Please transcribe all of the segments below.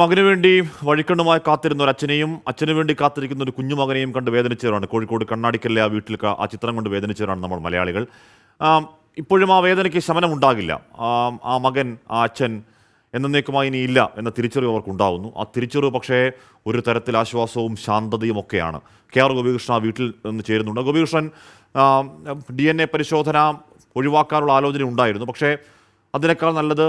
മകന് വേണ്ടി വഴിക്കണ്ണുമായി കാത്തിരുന്ന ഒരു അച്ഛനെയും അച്ഛനു വേണ്ടി കാത്തിരിക്കുന്ന ഒരു കുഞ്ഞുമകനെയും കണ്ട് വേദനിച്ചവരാണ്. കോഴിക്കോട് കണ്ണാടിക്കല്ലേ ആ വീട്ടിൽ ആ ചിത്രം കൊണ്ട് വേദനിച്ചവരാണ് നമ്മൾ മലയാളികൾ. ഇപ്പോഴും ആ വേദനയ്ക്ക് ശമനം ഉണ്ടാകില്ല. ആ മകൻ ആ അച്ഛൻ എന്നേക്കുമായി ഇനി ഇല്ല എന്ന തിരിച്ചറിവ് അവർക്കുണ്ടാകുന്നു ആ തിരിച്ചറിവ് പക്ഷേ ഒരു തരത്തിൽ ആശ്വാസവും ശാന്തതയും ഒക്കെയാണ്. കെ ആർ ഗോപികൃഷ്ണൻ ആ വീട്ടിൽ നിന്ന് ചേരുന്നുണ്ട്. ഗോപികൃഷ്ണൻ ഡി എൻ എ പരിശോധന ഒഴിവാക്കാനുള്ള ആലോചന ഉണ്ടായിരുന്നു. പക്ഷേ അതിനേക്കാൾ നല്ലത്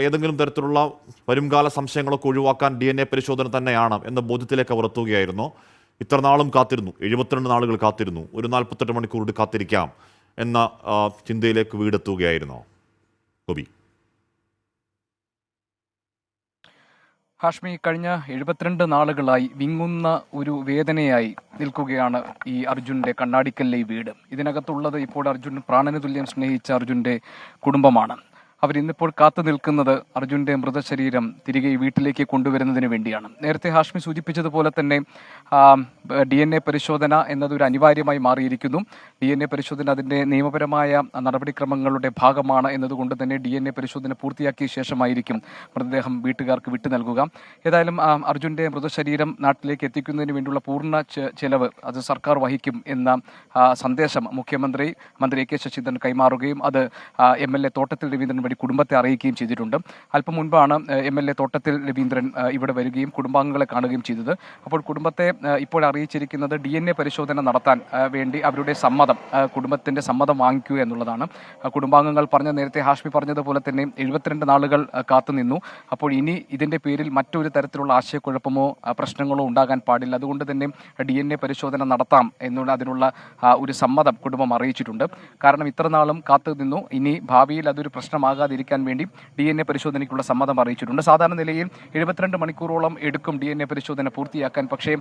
ഏതെങ്കിലും തരത്തിലുള്ള വരുംകാല സംശയങ്ങളൊക്കെ ഒഴിവാക്കാൻ ഡി എൻ എ പരിശോധന തന്നെയാണ് എന്ന ബോധ്യത്തിലേക്ക് അവർ എത്തുകയായിരുന്നു. ഇത്ര നാളും കാത്തിരുന്നു. എഴുപത്തിരണ്ട് നാളുകൾ കാത്തിരുന്നു. ഒരു നാൽപ്പത്തെട്ട് മണിക്കൂർ കൂടി കാത്തിരിക്കാം എന്ന ചിന്തയിലേക്ക് വീടെത്തുകയായിരുന്നു ഗോപി. ഹാഷ്മി കഴിഞ്ഞ എഴുപത്തിരണ്ട് നാളുകളായി വിങ്ങുന്ന ഒരു വേദനയായി നിൽക്കുകയാണ് ഈ അർജുന്റെ കണ്ണാടിക്കല്ലേ വീട്. ഇതിനകത്തുള്ളത് ഇപ്പോൾ അർജുൻ പ്രാണന തുല്യം സ്നേഹിച്ച അർജുന്റെ കുടുംബമാണ്. അവർ ഇന്നിപ്പോൾ കാത്തു നിൽക്കുന്നത് അർജുന്റെ മൃതശരീരം തിരികെ വീട്ടിലേക്ക് കൊണ്ടുവരുന്നതിന് വേണ്ടിയാണ്. നേരത്തെ ഹാഷ്മി സൂചിപ്പിച്ചതുപോലെ തന്നെ ഡി എൻ എ പരിശോധന എന്നത് ഒരു അനിവാര്യമായി മാറിയിരിക്കുന്നു. ഡി എൻ എ പരിശോധന അതിന്റെ നിയമപരമായ നടപടിക്രമങ്ങളുടെ ഭാഗമാണ് എന്നതുകൊണ്ട് തന്നെ ഡി എൻ എ പരിശോധന പൂർത്തിയാക്കിയ ശേഷമായിരിക്കും മൃതദേഹം വീട്ടുകാർക്ക് വിട്ടു നൽകുക. ഏതായാലും ആ, അർജുന്റെ മൃതശരീരം നാട്ടിലേക്ക് എത്തിക്കുന്നതിന് വേണ്ടിയുള്ള പൂർണ ചെലവ് അത് സർക്കാർ വഹിക്കും എന്ന സന്ദേശം മുഖ്യമന്ത്രി മന്ത്രി എ കെ ശശീന്ദ്രൻ കൈമാറുകയും അത് M L A Thottathil Raveendran വഴി കുടുംബത്തെ അറിയിക്കുകയും ചെയ്തിട്ടുണ്ട്. അല്പം മുൻപാണ് M L A Thottathil Raveendran ഇവിടെ വരികയും കുടുംബാംഗങ്ങളെ കാണുകയും ചെയ്തത്. അപ്പോൾ കുടുംബത്തെ ഇപ്പോൾ അറിയിച്ചിരിക്കുന്നത് ഡി എൻ എ പരിശോധന നടത്താൻ വേണ്ടി അവരുടെ സമ്മതം കുടുംബത്തിന്റെ സമ്മതം വാങ്ങിക്കുക എന്നുള്ളതാണ്. കുടുംബാംഗങ്ങൾ പറഞ്ഞ നേരത്തെ ഹാഷ്മി പറഞ്ഞതുപോലെ തന്നെ എഴുപത്തിരണ്ട് നാളുകൾ കാത്തുനിന്നു അപ്പോൾ ഇനി ഇതിന്റെ പേരിൽ മറ്റൊരു തരത്തിലുള്ള ആശയക്കുഴപ്പമോ പ്രശ്നങ്ങളോ ഉണ്ടാകാൻ പാടില്ല. അതുകൊണ്ട് തന്നെ ഡി എൻ എ പരിശോധന നടത്താം എന്നുള്ള അതിനുള്ള ഒരു സമ്മതം കുടുംബം അറിയിച്ചിട്ടുണ്ട്. കാരണം ഇത്ര നാളും കാത്തു നിന്നു. ഇനി ഭാവിയിൽ അതൊരു പ്രശ്നമാകാതിരിക്കാൻ വേണ്ടി ഡി എൻ എ പരിശോധനയ്ക്കുള്ള സമ്മതം അറിയിച്ചിട്ടുണ്ട്. സാധാരണ നിലയിൽ എഴുപത്തിരണ്ട് മണിക്കൂറോളം എടുക്കും ഡി എൻ എ പരിശോധന പൂർത്തിയാക്കാൻ. പക്ഷേ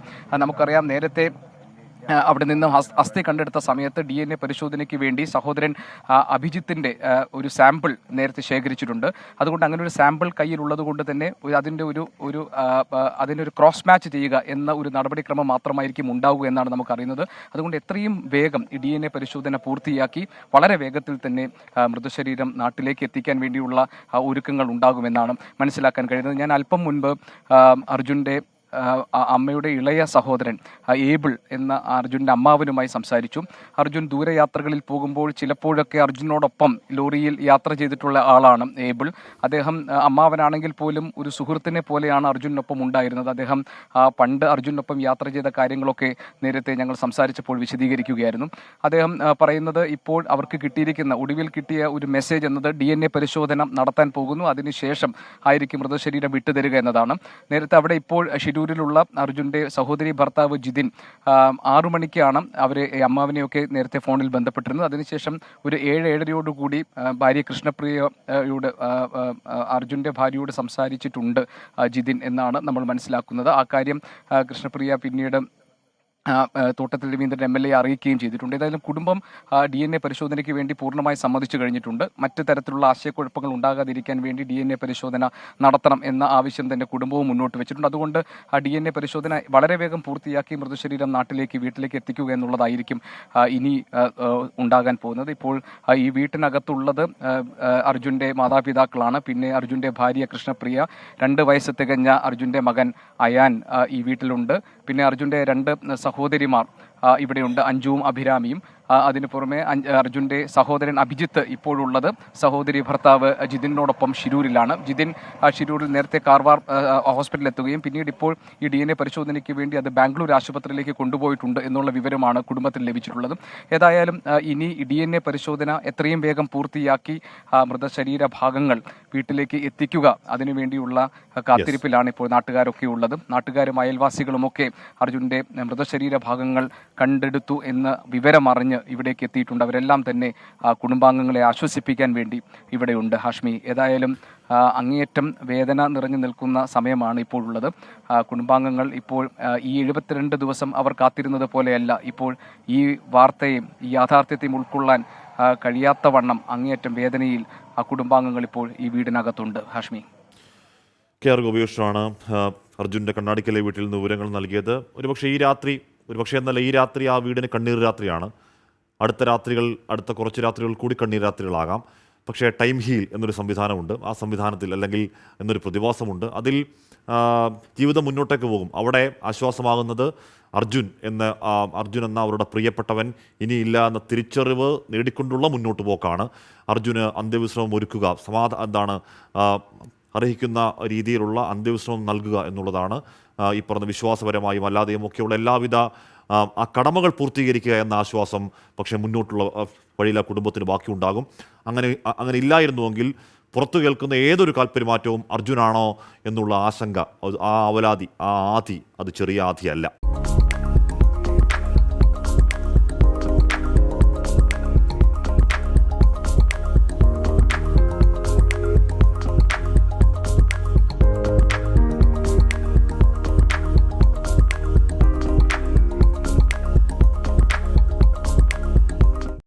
നമുക്കറിയാം നേരത്തെ അവിടെ നിന്ന് അസ്ഥി കണ്ടെടുത്ത സമയത്ത് ഡി എൻ എ പരിശോധനയ്ക്ക് വേണ്ടി സഹോദരൻ അഭിജിത്തിന്റെ ഒരു സാമ്പിൾ നേരത്തെ ശേഖരിച്ചിട്ടുണ്ട്. അതുകൊണ്ട് അങ്ങനെ ഒരു സാമ്പിൾ കയ്യിലുള്ളത് കൊണ്ട് തന്നെ അതിന്റെ ഒരു ഒരു അതിന്റെ ഒരു ക്രോസ് മാച്ച് ചെയ്യുക എന്ന ഒരു നടപടിക്രമം മാത്രമായിരിക്കും ഉണ്ടാവുക എന്നാണ് നമുക്കറിയുന്നത്. അതുകൊണ്ട് എത്രയും വേഗം ഡി എൻ എ പരിശോധന പൂർത്തിയാക്കി വളരെ വേഗത്തിൽ തന്നെ മൃതശരീരം നാട്ടിലേക്ക് എത്തിക്കാൻ വേണ്ടിയുള്ള ഒരുക്കങ്ങൾ ഉണ്ടാകുമെന്നാണ് മനസ്സിലാക്കാൻ കഴിയുന്നത്. ഞാൻ അല്പം മുൻപ് ആ അമ്മയുടെ ഇളയ സഹോദരൻ ഏബിൾ എന്ന അർജുന്റെ അമ്മാവനുമായി സംസാരിച്ചു. അർജുൻ ദൂരയാത്രകളിൽ പോകുമ്പോൾ ചിലപ്പോഴൊക്കെ അർജുനോടൊപ്പം ലോറിയിൽ യാത്ര ചെയ്തിട്ടുള്ള ആളാണ് ഏബിൾ. അദ്ദേഹം അമ്മാവനാണെങ്കിൽ പോലും ഒരു സുഹൃത്തിനെ പോലെയാണ് അർജുനൊപ്പം ഉണ്ടായിരുന്നത്. അദ്ദേഹം ആ, പണ്ട് അർജുനൊപ്പം യാത്ര ചെയ്ത കാര്യങ്ങളൊക്കെ നേരത്തെ ഞങ്ങൾ സംസാരിച്ചപ്പോൾ വിശദീകരിക്കുകയായിരുന്നു. അദ്ദേഹം പറയുന്നത് ഇപ്പോൾ അവർക്ക് കിട്ടിയിരിക്കുന്ന ഒടുവിൽ കിട്ടിയ ഒരു മെസ്സേജ് എന്നത് ഡി എൻ എ പരിശോധന നടത്താൻ പോകുന്നു. അതിനുശേഷം ആയിരിക്കും മൃതശരീരം വിട്ടുതരിക എന്നതാണ്. നേരത്തെ അവിടെ ഇപ്പോൾ ഷിരൂരിലുള്ള അർജുന്റെ സഹോദരി ഭർത്താവ് ജിതിൻ ആറു മണിക്കാണ് അവർ അമ്മാവിനെയൊക്കെ നേരത്തെ ഫോണിൽ ബന്ധപ്പെട്ടിരുന്നത്. അതിനുശേഷം ഒരു ഏഴ് ഏഴരയോടുകൂടി ഭാര്യ കൃഷ്ണപ്രിയയോട് അർജുന്റെ ഭാര്യയോട് സംസാരിച്ചിട്ടുണ്ട് ജിതിൻ എന്നാണ് നമ്മൾ മനസ്സിലാക്കുന്നത്. ആ കാര്യം കൃഷ്ണപ്രിയ പിന്നീട് Thottathil Raveendran M L A അറിയിക്കുകയും ചെയ്തിട്ടുണ്ട്. ഏതായാലും കുടുംബം ഡി എൻ എ പരിശോധനയ്ക്ക് വേണ്ടി പൂർണമായി സമ്മതിച്ചു കഴിഞ്ഞിട്ടുണ്ട്. മറ്റു തരത്തിലുള്ള ആശയക്കുഴപ്പങ്ങൾ ഉണ്ടാകാതിരിക്കാൻ വേണ്ടി ഡി എൻ എ പരിശോധന നടത്തണം എന്ന ആവശ്യം തന്നെ കുടുംബവും മുന്നോട്ട് വെച്ചിട്ടുണ്ട്. അതുകൊണ്ട് ആ ഡി എൻ എ പരിശോധന വളരെ വേഗം പൂർത്തിയാക്കി മൃതശരീരം നാട്ടിലേക്ക് വീട്ടിലേക്ക് എത്തിക്കുക എന്നുള്ളതായിരിക്കും ഇനി ഉണ്ടാകാൻ പോകുന്നത്. ഇപ്പോൾ ഈ വീട്ടിനകത്തുള്ളത് അർജുന്റെ മാതാപിതാക്കളാണ്. പിന്നെ അർജുന്റെ ഭാര്യ കൃഷ്ണപ്രിയ രണ്ട് വയസ്സ് തികഞ്ഞ അർജുന്റെ മകൻ അയാൻ ഈ വീട്ടിലുണ്ട്. പിന്നെ അർജുന്റെ രണ്ട് സഹോദരിമാർ ഇവിടെയുണ്ട് അഞ്ജുവും അഭിരാമിയും. അതിനു പുറമെ അർജുന്റെ സഹോദരൻ അഭിജിത്ത് ഇപ്പോഴുള്ളത്. സഹോദരി ഭർത്താവ് ജിതിനോടൊപ്പം ഷിരൂരിലാണ് ജിതിൻ ഷിരൂരിൽ നേരത്തെ കാർവാർ ഹോസ്പിറ്റലിൽ എത്തുകയും പിന്നീട് ഇപ്പോൾ ഈ ഡി എൻ എ പരിശോധനയ്ക്ക് വേണ്ടി അത് ബാംഗ്ലൂർ ആശുപത്രിയിലേക്ക് കൊണ്ടുപോയിട്ടുണ്ട് എന്നുള്ള വിവരമാണ് കുടുംബത്തിൽ ലഭിച്ചിട്ടുള്ളത്. ഏതായാലും ഇനി ഡി എൻ എ പരിശോധന എത്രയും വേഗം പൂർത്തിയാക്കി മൃതശരീര ഭാഗങ്ങൾ വീട്ടിലേക്ക് എത്തിക്കുക. അതിനുവേണ്ടിയുള്ള കാത്തിരിപ്പിലാണ് ഇപ്പോൾ നാട്ടുകാരൊക്കെ ഉള്ളത്. നാട്ടുകാരും അയൽവാസികളുമൊക്കെ അർജുന്റെ മൃതശരീര ഭാഗങ്ങൾ കണ്ടെടുത്തു എന്ന് വിവരമറിഞ്ഞ് ഇവിടേക്ക് എത്തിയിട്ടുണ്ട്. അവരെല്ലാം തന്നെ കുടുംബാംഗങ്ങളെ ആശ്വസിപ്പിക്കാൻ വേണ്ടി ഇവിടെയുണ്ട്. ഹാഷ്മി ഏതായാലും അങ്ങേയറ്റം വേദന നിറഞ്ഞു നിൽക്കുന്ന സമയമാണ് ഇപ്പോൾ ഉള്ളത്. കുടുംബാംഗങ്ങൾ ഇപ്പോൾ ഈ എഴുപത്തിരണ്ട് ദിവസം അവർ കാത്തിരുന്നത് പോലെയല്ല. ഇപ്പോൾ ഈ വാർത്തയും ഈ യാഥാർത്ഥ്യത്തെയും ഉൾക്കൊള്ളാൻ കഴിയാത്ത വണ്ണം അങ്ങേയറ്റം വേദനയിൽ ആ കുടുംബാംഗങ്ങൾ ഇപ്പോൾ ഈ വീടിനകത്തുണ്ട്. ഹാഷ്മി. കെ ആർ ഗോപികൃഷ്ണനാണ് അർജുന്റെ കണ്ണാടിക്കലെ വീട്ടിൽ നിന്ന് വിവരങ്ങൾ നൽകിയത്. ഒരുപക്ഷെ ഈ രാത്രി ഒരുപക്ഷെ എന്നല്ല ഈ രാത്രി ആ വീടിന് കണ്ണീർ രാത്രിയാണ്. അടുത്ത രാത്രികൾ അടുത്ത കുറച്ച് രാത്രികൾ കൂടി കണ്ണീർ രാത്രികളാകാം. പക്ഷേ ടൈം ഹീൽ എന്നൊരു സംവിധാനമുണ്ട്. ആ സംവിധാനത്തിൽ അല്ലെങ്കിൽ എന്നൊരു പ്രതിഭാസമുണ്ട്. അതിൽ ജീവിതം മുന്നോട്ടേക്ക് പോകും. അവിടെ ആശ്വാസമാകുന്നത് അർജുൻ എന്ന അർജുൻ എന്ന അവരുടെ പ്രിയപ്പെട്ടവൻ ഇനിയില്ല എന്ന തിരിച്ചറിവ് നേടിക്കൊണ്ടുള്ള മുന്നോട്ട് പോക്കാണ്. അർജുന് അന്ത്യവിശ്രമം ഒരുക്കുക സമാധാന എന്താണ് അർഹിക്കുന്ന രീതിയിലുള്ള അന്ത്യവിശ്രമം നൽകുക എന്നുള്ളതാണ് ഈ പറഞ്ഞ വിശ്വാസപരമായും അല്ലാതെയും ഒക്കെയുള്ള എല്ലാവിധ ആ, കടമകൾ പൂർത്തീകരിക്കുക എന്ന ആശ്വാസം പക്ഷേ മുന്നോട്ടുള്ള വഴിയിലെ കുടുംബത്തിന് ബാക്കിയുണ്ടാകും. അങ്ങനെ അങ്ങനെ ഇല്ലായിരുന്നുവെങ്കിൽ പുറത്തു കേൾക്കുന്ന ഏതൊരു കാൽപ്പെരുമാറ്റവും അർജുനാണോ എന്നുള്ള ആശങ്ക ആ അവലാതി ആ ആധി അത് ചെറിയ ആധിയല്ല.